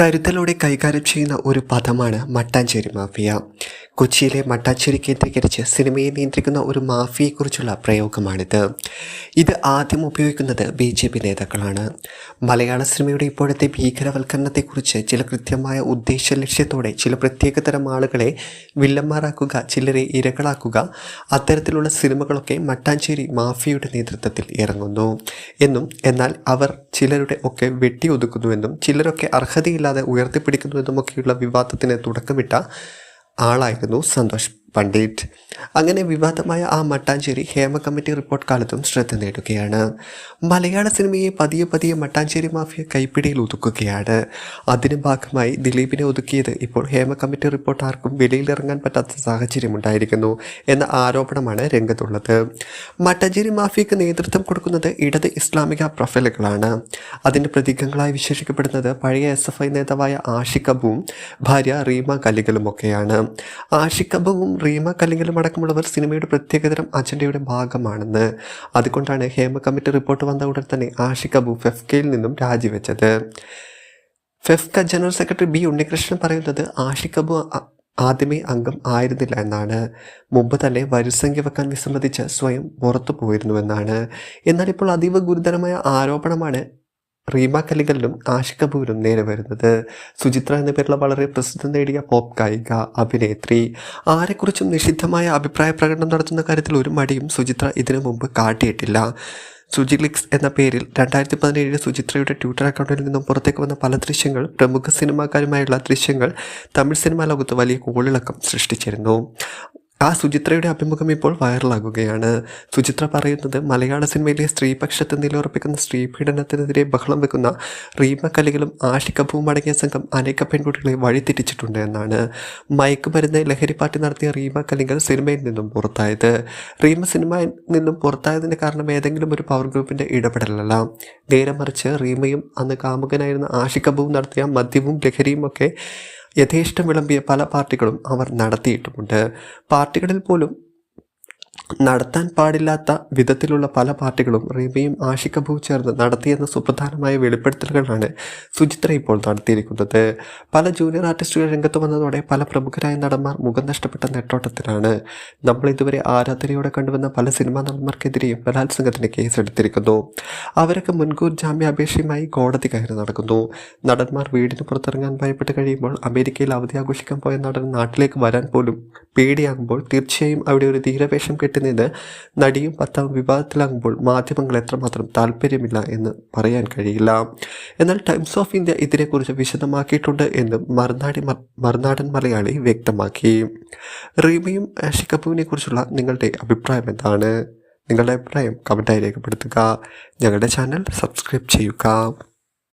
കരുതലോടെ കൈകാര്യം ചെയ്യുന്ന ഒരു പദമാണ് മട്ടാഞ്ചേരി മാഫിയ. കൊച്ചിയിലെ മട്ടാഞ്ചേരി കേന്ദ്രീകരിച്ച് സിനിമയെ നിയന്ത്രിക്കുന്ന ഒരു മാഫിയെക്കുറിച്ചുള്ള പ്രയോഗമാണിത്. ഇത് ആദ്യം ഉപയോഗിക്കുന്നത് ബി ജെ പി നേതാക്കളാണ്. മലയാള സിനിമയുടെ ഇപ്പോഴത്തെ ഭീകരവൽക്കരണത്തെക്കുറിച്ച് ചില കൃത്യമായ ഉദ്ദേശ ലക്ഷ്യത്തോടെ ചില പ്രത്യേകതരം ആളുകളെ വില്ലന്മാരാക്കുക ചിലരെ ഇരകളാക്കുക അത്തരത്തിലുള്ള സിനിമകളൊക്കെ മട്ടാഞ്ചേരി മാഫിയയുടെ നേതൃത്വത്തിൽ ഇറങ്ങുന്നു എന്നും എന്നാൽ അവർ ചിലരുടെ ഒക്കെ വെട്ടിയൊതുക്കുന്നുവെന്നും ചിലരൊക്കെ അർഹതയില്ലാതെ ഉയർത്തിപ്പിടിക്കുന്നുവെന്നുമൊക്കെയുള്ള വിവാദത്തിന് തുടക്കമിട്ട ആളായിരുന്നു സന്തോഷ്. പണ്ഡിറ്റ്. അങ്ങനെ വിവാദമായ ആ മട്ടാഞ്ചേരി ഹേമ കമ്മിറ്റി റിപ്പോർട്ട് കാലത്തും ശ്രദ്ധ നേടുകയാണ്. മലയാള സിനിമയെ പതിയെ പതിയെ മട്ടാഞ്ചേരി മാഫിയ കൈപ്പിടിയിൽ ഒതുക്കുകയാണ്. അതിന് ഭാഗമായി ദിലീപിനെ ഒതുക്കിയത് ഇപ്പോൾ ഹേമ കമ്മിറ്റി റിപ്പോർട്ട് ആർക്കും വെളിയിലിറങ്ങാൻ പറ്റാത്ത സാഹചര്യമുണ്ടായിരിക്കുന്നു എന്ന ആരോപണമാണ് രംഗത്തുള്ളത്. മട്ടാഞ്ചേരി മാഫിയക്ക് നേതൃത്വം കൊടുക്കുന്നത് ഇടത് ഇസ്ലാമിക പ്രൊഫൈലുകളാണ്. അതിന്റെ പ്രതീകങ്ങളായി വിശേഷിക്കപ്പെടുന്നത് പഴയ എസ് എഫ് ഐ നേതാവായ ആഷിഖ് അബുവും ഭാര്യ റീമ കലികളുമൊക്കെയാണ്. ആഷിഖ് അബുവും റീമ കലിങ്കലും അടക്കമുള്ളവർ സിനിമയുടെ പ്രത്യേകതരം അജണ്ടയുടെ ഭാഗമാണെന്ന്. അതുകൊണ്ടാണ് ഹേമ കമ്മിറ്റി റിപ്പോർട്ട് വന്ന ഉടൻ തന്നെ ആഷിഖ് അബു ഫെഫ്കയിൽ നിന്നും രാജിവെച്ചത്. FEFKA general secretary B Unnikrishnan പറയുന്നത് ആഷിഖ് അബു ആദ്യമേ അംഗം ആയിരുന്നില്ല എന്നാണ്. മുമ്പ് തന്നെ വരിസംഖ്യ വെക്കാൻ വിസമ്മതിച്ച് സ്വയം പുറത്തു പോയിരുന്നുവെന്നാണ്. എന്നാൽ ഇപ്പോൾ അതീവ ഗുരുതരമായ ആരോപണമാണ് റീമ കലികളിലും ആഷിഖ് കപൂരും നേരെ വരുന്നത്. സുചിത്ര എന്ന പേരുള്ള വളരെ പ്രസിദ്ധം നേടിയ പോപ്പ് ഗായിക അഭിനേത്രി. ആരെക്കുറിച്ചും നിഷിദ്ധമായ അഭിപ്രായ പ്രകടനം നടത്തുന്ന കാര്യത്തിൽ ഒരു മടിയും സുചിത്ര ഇതിനു മുമ്പ് കാട്ടിയിട്ടില്ല. സുജിലിക്സ് എന്ന പേരിൽ രണ്ടായിരത്തി പതിനേഴിൽ സുചിത്രയുടെ ട്വിറ്റർ അക്കൗണ്ടിൽ നിന്നും പുറത്തേക്ക് വന്ന പല ദൃശ്യങ്ങൾ പ്രമുഖ സിനിമാക്കാരുമായുള്ള ദൃശ്യങ്ങൾ തമിഴ് സിനിമാ ലോകത്ത് വലിയ കോളിളക്കം സൃഷ്ടിച്ചിരുന്നു. ആ സുചിത്രയുടെ അഭിമുഖം ഇപ്പോൾ വൈറലാകുകയാണ്. സുചിത്ര പറയുന്നത് മലയാള സിനിമയിലെ സ്ത്രീപക്ഷത്തെ നിലയുറപ്പിക്കുന്ന സ്ത്രീ പീഡനത്തിനെതിരെ ബഹളം വെക്കുന്ന റീമ കലികളും ആഷിക്കപ്പും അടങ്ങിയ സംഘം അനേക പെൺകുട്ടികളെ വഴിതിരിച്ചിട്ടുണ്ട് എന്നാണ് മയക്കുമരുന്ന് ലഹരി പാർട്ടി നടത്തിയ റീമ കലികൾ സിനിമയിൽ നിന്നും പുറത്തായത്. റീമ സിനിമയിൽ നിന്നും പുറത്തായതിന്റെ കാരണം ഏതെങ്കിലും ഒരു പവർ ഗ്രൂപ്പിന്റെ ഇടപെടലല്ല. നേരെ മറിച്ച് റീമയും അന്ന് കാമുകനായിരുന്ന ആഷിക്കബുവും നടത്തിയ മദ്യവും ലഹരിയും ഒക്കെ യഥേഷ്ടം വിളമ്പിയ പല പാർട്ടികളും അവർ നടത്തിയിട്ടുമുണ്ട്. പാർട്ടികളിൽ പോലും നടത്താൻ പാടില്ലാത്ത വിധത്തിലുള്ള പല പാർട്ടികളും റീമയും ആഷിക്കബു ചേർന്ന് നടത്തിയെന്ന സുപ്രധാനമായ വെളിപ്പെടുത്തലുകളാണ് സുചിത്ര ഇപ്പോൾ നടത്തിയിരിക്കുന്നത്. പല ജൂനിയർ ആർട്ടിസ്റ്റുകൾ രംഗത്ത് വന്നതോടെ പല പ്രമുഖരായ നടന്മാർ മുഖം നഷ്ടപ്പെട്ട നെട്ടോട്ടത്തിലാണ്. നമ്മൾ ഇതുവരെ ആരാധനയോടെ കണ്ടുവന്ന പല സിനിമാ നടന്മാർക്കെതിരെയും ബലാത്സംഗത്തിന് കേസെടുത്തിരിക്കുന്നു. അവരൊക്കെ മുൻകൂർ ജാമ്യാപേക്ഷയുമായി കോടതി കയറി നടക്കുന്നു. നടന്മാർ വീടിന് പുറത്തിറങ്ങാൻ ഭയപ്പെട്ട് കഴിയുമ്പോൾ അമേരിക്കയിൽ അവധി ആഘോഷിക്കാൻ പോയ നടൻ നാട്ടിലേക്ക് വരാൻ പോലും പേടിയാകുമ്പോൾ തീർച്ചയായും അവിടെ ഒരു ധീരവേഷം കെട്ടുന്നത് നടിയും ഭർത്താവും വിവാദത്തിലാകുമ്പോൾ മാധ്യമങ്ങൾ എത്രമാത്രം താല്പര്യമില്ല എന്ന് പറയാൻ കഴിയില്ല. എന്നാൽ ടൈംസ് ഓഫ് ഇന്ത്യ ഇതിനെക്കുറിച്ച് വിശദമാക്കിയിട്ടുണ്ട് എന്ന് മറുനാടി മറുനാടൻ മലയാളി വ്യക്തമാക്കി. റീമയും ആഷി കപ്പുവിനെ കുറിച്ചുള്ള നിങ്ങളുടെ അഭിപ്രായം എന്താണ്? നിങ്ങളുടെ അഭിപ്രായം കമന്റായി രേഖപ്പെടുത്തുക. ഞങ്ങളുടെ ചാനൽ സബ്സ്ക്രൈബ് ചെയ്യുക.